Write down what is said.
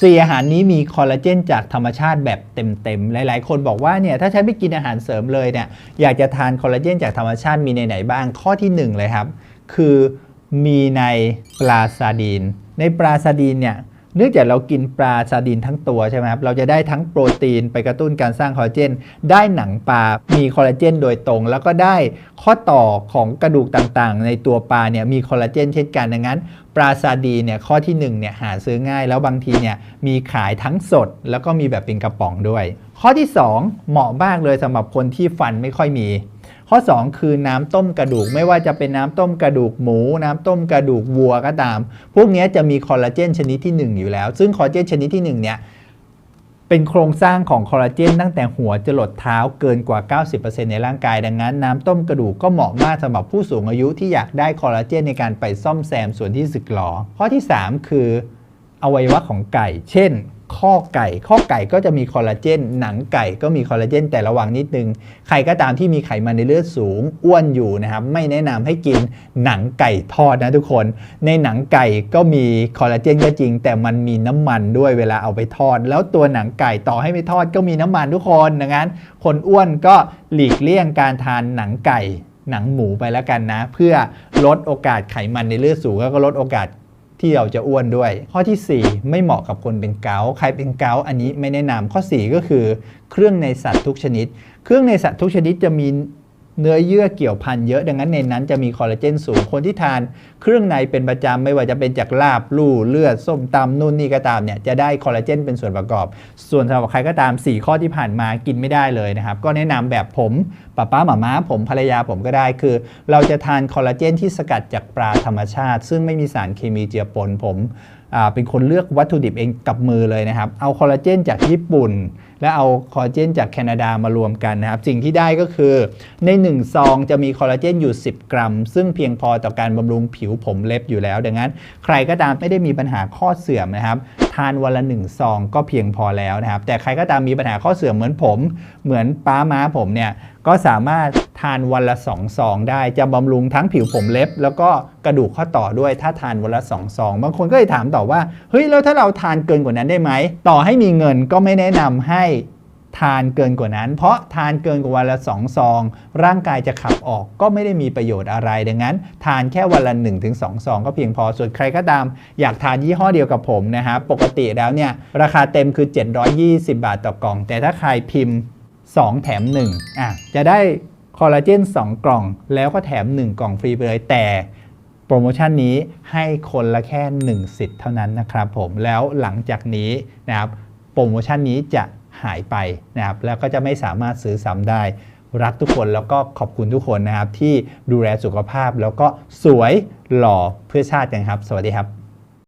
สี่อาหารนี้มีคอลลาเจนจากธรรมชาติแบบเต็มๆ หลายๆ คนบอกว่าเนี่ยถ้าฉันไม่กินอาหารเสริมเลยเนี่ยอยากจะทานคอลลาเจนจากธรรมชาติมีในไหนบ้างข้อที่หนึ่งเลยครับ คือมีในปลาซาดีน ในปลาซาดีนเนี่ย เนื่องจากเรากินปลาซาดีนทั้งตัวใช่ไหมครับ เราจะได้ทั้งโปรตีนไปกระตุ้นการสร้างคอลลาเจน ได้หนังปลา มีคอลลาเจนโดยตรง แล้วก็ได้ข้อต่อของกระดูกต่างๆ ในตัวปลาเนี่ยมีคอลลาเจนเช่นกัน ดังนั้น ปลาซาดีเนี่ยข้อที่1เนี่ยหาซื้อง่าย แล้วบางทีเนี่ยมีขายทั้งสด แล้วก็มีแบบเป็นกระป๋องด้วย ข้อที่ 2 เหมาะมากเลยสำหรับคนที่ฟันไม่ค่อยมี ข้อ 2 คือน้ำต้มกระดูก ไม่ว่าจะเป็นน้ำต้มกระดูกหมู น้ำต้มกระดูกวัวก็ตาม พวกนี้จะมีคอลลาเจนชนิดที่ 1 อยู่แล้ว ซึ่งคอลลาเจนชนิดที่1เนี่ยเป็นโครงสร้างของคอลลาเจนตั้งแต่หัวจรดเท้าเกินกว่า 90%ในร่างกายดังนั้น น้ำต้มกระดูกก็เหมาะมากสำหรับผู้สูงอายุที่อยากได้คอลลาเจนในการไปซ่อมแซมส่วนที่สึกหรอข้อที่ 3 คืออวัยวะของไก่ เช่น ข้อไก่ ข้อไก่ก็จะมีคอลลาเจน หนังไก่ก็มีคอลลาเจน แต่ระวังนิดนึง ใครก็ตามที่มีไขมันในเลือดสูง อ้วนอยู่นะครับ ไม่แนะนำให้กินหนังไก่ทอดนะทุกคน ในหนังไก่ก็มีคอลลาเจนก็จริง แต่มันมีน้ำมันด้วยเวลาเอาไปทอด แล้วตัวหนังไก่ต่อให้ไม่ทอดก็มีน้ำมันทุกคนดังนั้น คนอ้วนก็หลีกเลี่ยงการทานหนังไก่หนังหมูไปแล้วกันนะ เพื่อลดโอกาสไขมันในเลือดสูงแล้วก็ลดโอกาส ที่เราจะอ้วนด้วย ข้อทีสี่ 4 ไม่เหมาะกับคนเป็นเกาต์ใครเป็นเกาต์อันนี้ไม่แนะนำข้อ 4 ก็คือ เครื่องในสัตว์ทุกชนิด เครื่องในสัตว์ทุกชนิดจะมี เนื้อเยื่อเกี่ยวพันเยอะ ดังนั้นในนั้นจะมีคอลลาเจนสูง คนที่ทานเครื่องในเป็นประจำไม่ว่าจะเป็นจากลาบลู่เลือดส้มตำนู่นนี่ก็ตามเนี่ยจะได้คอลลาเจนเป็นส่วนประกอบ ส่วนสำหรับใครก็ตาม 4 ข้อที่ผ่านมากินไม่ได้เลยนะครับ ก็แนะนำแบบผมป้าป้าหมาม้าผมภรรยาผมก็ได้คือ เราจะทานคอลลาเจนที่สกัดจากปลาธรรมชาติ ซึ่งไม่มีสารเคมีเจือปนผม เป็นคนเลือกวัตถุดิบเองกับมือเลยนะครับ เอาคอลลาเจนจากญี่ปุ่น และเอาคอลลาเจนจากแคนาดามารวมกันนะครับ สิ่งที่ได้ก็คือใน 1 ซองจะมีคอลลาเจนอยู่ 10 กรัม ซึ่งเพียงพอต่อการบำรุงผิวผมเล็บอยู่แล้ว ดังนั้น ใครก็ตามไม่ได้มีปัญหาข้อเสื่อมนะครับ ทานวันละ1ซองก็เพียงพอแล้วนะครับ แต่ใครก็ตามมีปัญหาข้อเสื่อมเหมือนผม เหมือนป้าม้าผมเนี่ยก็สามารถ ทานวันละ2ซองได้จะบำรุงทั้งผิวผมเล็บ แล้วก็กระดูกข้อต่อด้วยถ้าทานวันละ2ซองบางคนก็เลยถามต่อว่าเฮ้ยแล้วถ้าเราทานเกินกว่านั้นได้ไหมต่อให้มีเงินก็ไม่แนะนำให้ทานเกินกว่านั้น เพราะทานเกินกว่าวันละ2ซอง ร่างกายจะขับออกก็ไม่ได้มีประโยชน์อะไร ดังนั้น ทานแค่วันละ1-2ซองก็เพียงพอ ส่วนใครก็ตาม อยากทานยี่ห้อเดียวกับผมนะครับปกติแล้วเนี่ยราคาเต็มคือ 720 บาทต่อกล่อง แต่ถ้าใครพิมพ์ 2 แถม1อะจะได้ คอลลาเจน2 กล่อง แล้วก็แถม 1 กล่องฟรีไปเลย แต่โปรโมชั่นนี้ให้คนละแค่ 1 สิทธิ์เท่านั้นนะครับผมแล้วหลังจากนี้นะครับโปรโมชั่นนี้จะหายไปนะครับแล้วก็จะไม่สามารถซื้อซ้ำได้รักทุกคนแล้วก็ขอบคุณทุกคนนะครับ ที่ดูแลสุขภาพแล้วก็สวยหล่อเพื่อชาติกันครับ สวัสดีครับ